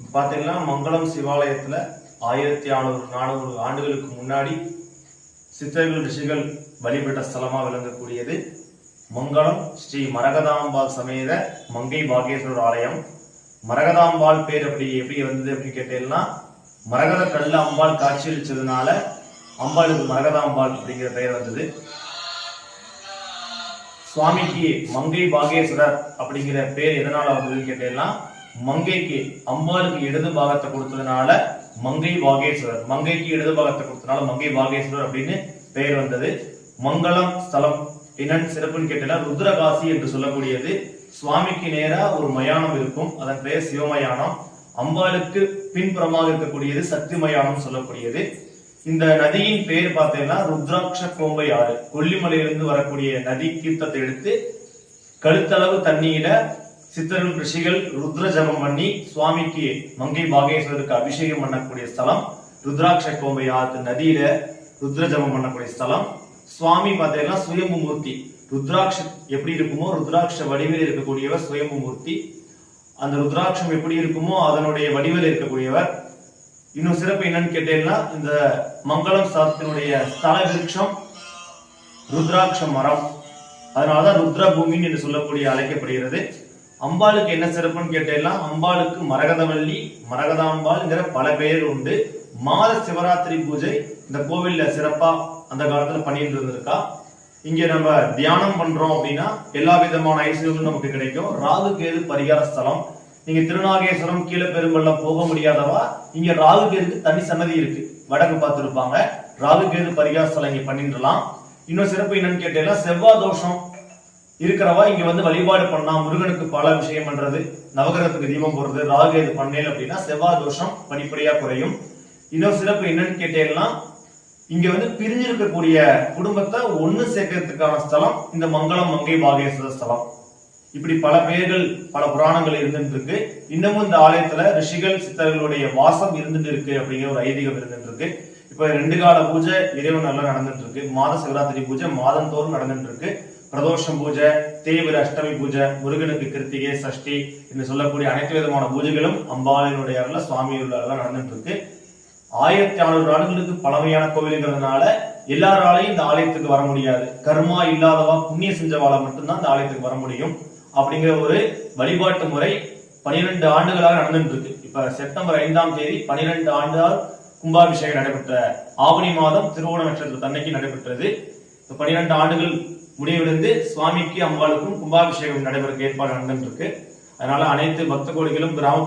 பார்த்தீங்கன்னா மங்களம் சிவாலயத்தில் ஆயிரத்தி நானூறு நானூறு ஆண்டுகளுக்கு முன்னாடி சித்தர்கள் ரிஷிகள் வழிபட்ட ஸ்தலமாக விளங்கக்கூடியது மங்களம் ஸ்ரீ மரகதாம்பாள் சமேத மங்கை பாகேஸ்வரர் ஆலயம். மரகதாம்பாள் பேர் அப்படி எப்படி வந்தது அப்படின்னு கேட்டீங்கன்னா மரகத கல்ல அம்பாள் காட்சியளிச்சதுனால அம்பாளுக்கு மரகதாம்பாள் அப்படிங்கிற பெயர் வந்தது. சுவாமிக்கு மங்கை பாகேஸ்வரர் அப்படிங்கிற பேர் எதனால வந்ததுன்னு கேட்டீங்கன்னா மங்கைக்கு அம்பாளுக்கு இடது பாகத்தை கொடுத்ததுனால மங்கை பாகேஸ்வரர் மங்கைக்கு இடது பாகத்தை கொடுத்தனால மங்கை பாகேஸ்வரர் அப்படின்னு பெயர் வந்தது. மங்களம் ஸ்தலம் என்னன்னு சிறப்புன்னு கேட்டீங்கன்னா ருத்ரகாசி என்று சொல்லக்கூடியது. சுவாமிக்கு நேரா ஒரு மயானம் இருக்கும். அதன் பெயர் சிவமயானம். அம்பாளுக்கு பின்புறமாக இருக்கக்கூடியது சக்தி மயானம் சொல்லக்கூடியது. இந்த நதியின் பெயர் பார்த்தீங்கன்னா ருத்ராட்ச கோம்பை ஆறு. கொல்லிமலையிலிருந்து வரக்கூடிய நதி தீர்த்தத்தை எடுத்து கழுத்தளவு தண்ணியில சித்தர்கள் ரிஷிகள் ருத்ர ஜபம் பண்ணி சுவாமிக்கு மங்கை பாகேஸ்வரருக்கு அபிஷேகம் பண்ணக்கூடிய ஸ்தலம். ருத்ராட்ச கோம்பை ஆத்து நதியில ருத்ர ஜபம் பண்ணக்கூடிய ஸ்தலம். சுவாமி பார்த்தீங்கன்னா சுயம்பு மூர்த்தி ருத்ராட்ச எப்படி இருக்குமோ ருத்ராட்ச வடிவில் இருக்கக்கூடியவர் சுயம்பு மூர்த்தி அந்த ருத்ராட்சம் எப்படி இருக்குமோ அதனுடைய வடிவில் இருக்கக்கூடியவர். இன்னும் சிறப்பு என்னன்னு கேட்டீங்கன்னா இந்த மங்களம் சாத்தினுடைய ஸ்தல விருட்சம் ருத்ராட்ச மரம். அதனாலதான் ருத்ர பூமின்னு என்று சொல்லக்கூடிய அழைக்கப்படுகிறது. அம்பாளுக்கு என்ன சிறப்புன்னு கேட்டீங்கன்னா அம்பாளுக்கு மரகதவள்ளி மரகதாம்பாள்ங்கிற பல பெயர் உண்டு. மாத சிவராத்திரி பூஜை இந்த கோவில்ல சிறப்பா அந்த காலத்துல பண்ணிட்டு இருந்திருக்கா. இங்க நம்ம தியானம் பண்றோம் அப்படின்னா எல்லா விதமான ஐஸ்வர்யங்களும் நமக்கு கிடைக்கும். ராகு கேது பரிகார ஸ்தலம். நீங்க திருநாகேஸ்வரம் கீழே பெரும்பள்ளம் போக முடியாதவா இங்க ராகு கேதுக்கு தனி சன்னதி இருக்கு. வடக்கு பார்த்துருப்பாங்க. ராகு கேது பரிகார ஸ்தலம் இங்க பண்ணிடலாம் இன்னும் சிறப்பு என்னன்னு கேட்டீங்கன்னா செவ்வாய் தோஷம் இருக்கிறவா இங்க வந்து வழிபாடு பண்ணா முருகனுக்கு பல விஷயம் பண்றது நவகிரகத்துக்கு தீபம் போடுறது ராகு இது பண்ணேன் அப்படின்னா செவ்வாய் தோஷம் படிப்படியா குறையும். இன்னும் சிறப்பு என்னன்னு கேட்டேன்னா இங்க வந்து பிரிஞ்சிருக்கக்கூடிய குடும்பத்தை ஒண்ணு சேர்க்கறதுக்கான ஸ்தலம் இந்த மங்களம் மங்கை பாகேஸ்வர ஸ்தலம். இப்படி பல பெயர்கள் பல புராணங்கள் இருந்துட்டு இருக்கு. இன்னமும் இந்த ஆலயத்துல ரிஷிகள் சித்தர்களுடைய வாசம் இருந்துட்டு இருக்கு அப்படிங்கிற ஒரு ஐதீகம் இருந்துட்டு இருக்கு. இப்ப ரெண்டு கால பூஜை இறைவன் நல்லா நடந்துட்டு இருக்கு. மாத சிவராத்திரி பூஜை மாதந்தோறும் நடந்துட்டு இருக்கு. பிரதோஷம் பூஜை தேய்பிர அஷ்டமி பூஜை முருகனுக்கு கிருத்திகை சஷ்டி என்று சொல்லக்கூடிய அனைத்து விதமான பூஜைகளும் அம்பாளினுடைய அருள சுவாமியுள்ள எல்லாம் நடந்துட்டு இருக்கு ஆயிரத்தி நானூறு ஆண்டுகளுக்கு பழமையான கோவிலுங்கிறதுனால எல்லாராலையும் இந்த ஆலயத்துக்கு வர முடியாது. கர்மா இல்லாதவா புண்ணிய செஞ்சவால மட்டும்தான் இந்த ஆலயத்துக்கு வர முடியும். அப்படிங்கிற ஒரு வழிபாட்டு முறை பனிரெண்டு ஆண்டுகளாக நடந்துட்டு இருக்கு இப்ப செப்டம்பர் ஐந்தாம் தேதி பனிரெண்டு ஆண்டால் கும்பாபிஷேகம் நடைபெற்ற ஆவணி மாதம் திருவோண நட்சத்திரத்தன்னைக்கு நடைபெற்றது. பனிரெண்டு ஆண்டுகள் முடிவடைந்து சுவாமிக்கு அம்பாளுக்கும் கும்பாபிஷேகம் நடைபெற ஏற்பாடு நடந்துட்டு இருக்கு அதனால அனைத்து பக்த கோடிகளும் கிராம